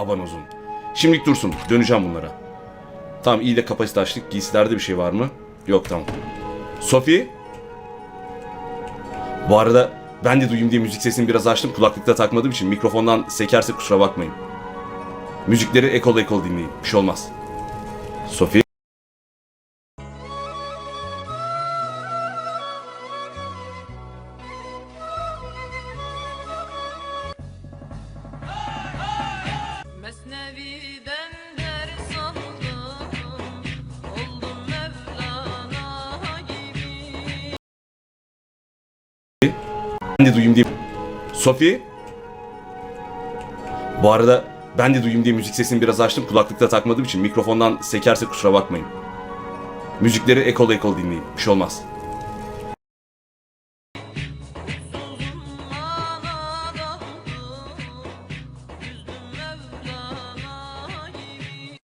Aban uzun. Şimdilik dursun. Döneceğim bunlara. Tamam iyi de kapasite açtık. Giysilerde bir şey var mı? Yok tamam. Sophie? Bu arada ben de duyayım diye müzik sesini biraz açtım. Kulaklıkta takmadığım için mikrofondan sekerse kusura bakmayın. Müzikleri ekol ekol dinleyin. Bir şey olmaz. Sophie? Ben de duyayım diye... Sophie? Bu arada ben de duyayım diye müzik sesini biraz açtım. Kulaklıkta takmadığım için mikrofondan sekerse kusura bakmayın. Müzikleri ekol ekol dinleyin. Bir şey olmaz.